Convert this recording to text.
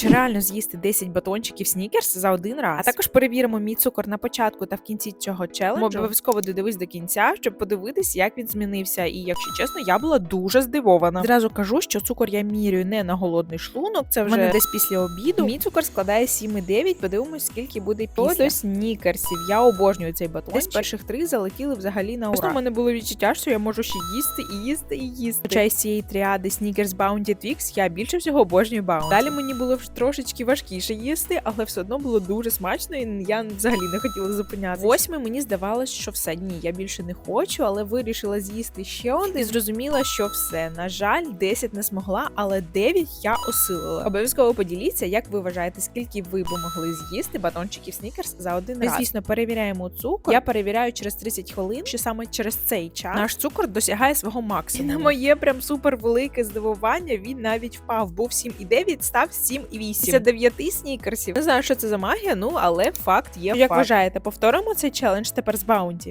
чи реально з'їсти 10 батончиків снікерс за один раз. А також перевіримо мій цукор на початку та в кінці цього челенджу. Обов'язково додивись до кінця, щоб подивитись, як він змінився. І якщо чесно, я була дуже здивована. Зразу кажу, що цукор я мірюю не на голодний шлунок. Це вже мене десь після обіду. Мій цукор складає 7,9. Подивимось, скільки буде після. До снікерсів. Я обожнюю цей батончик. Десь перших три залетіли взагалі на ура. У мене було відчуття, що я можу ще їсти і їсти і їсти. Хоча із цієї тріади Снікерс Bounty Twix я більше всього обожнюю Bounty. Далі мені було вже трошечки важкіше їсти, але все одно було дуже смачно, і я взагалі не хотіла зупинятися. Восьме мені здавалось, що все ні, я більше не хочу, але вирішила з'їсти ще один і зрозуміла, що все. На жаль, 10 не змогла, але 9 я осилила. Обов'язково поділіться, як ви вважаєте, скільки ви б могли з'їсти батончиків Снікерс за один Ми, раз. Звісно, перевіряємо цукор. Я перевіряю через 30 хвилин, що саме через цей час наш цукор досягає свого максимуму. І на моє прям супер велике здивування він навіть впав. Був 7,9, став 7,8. Після 9 снікерсів. Не знаю, що це за магія, ну але факт є. Як факт. вважаєте, повторимо цей челендж тепер з Баунті?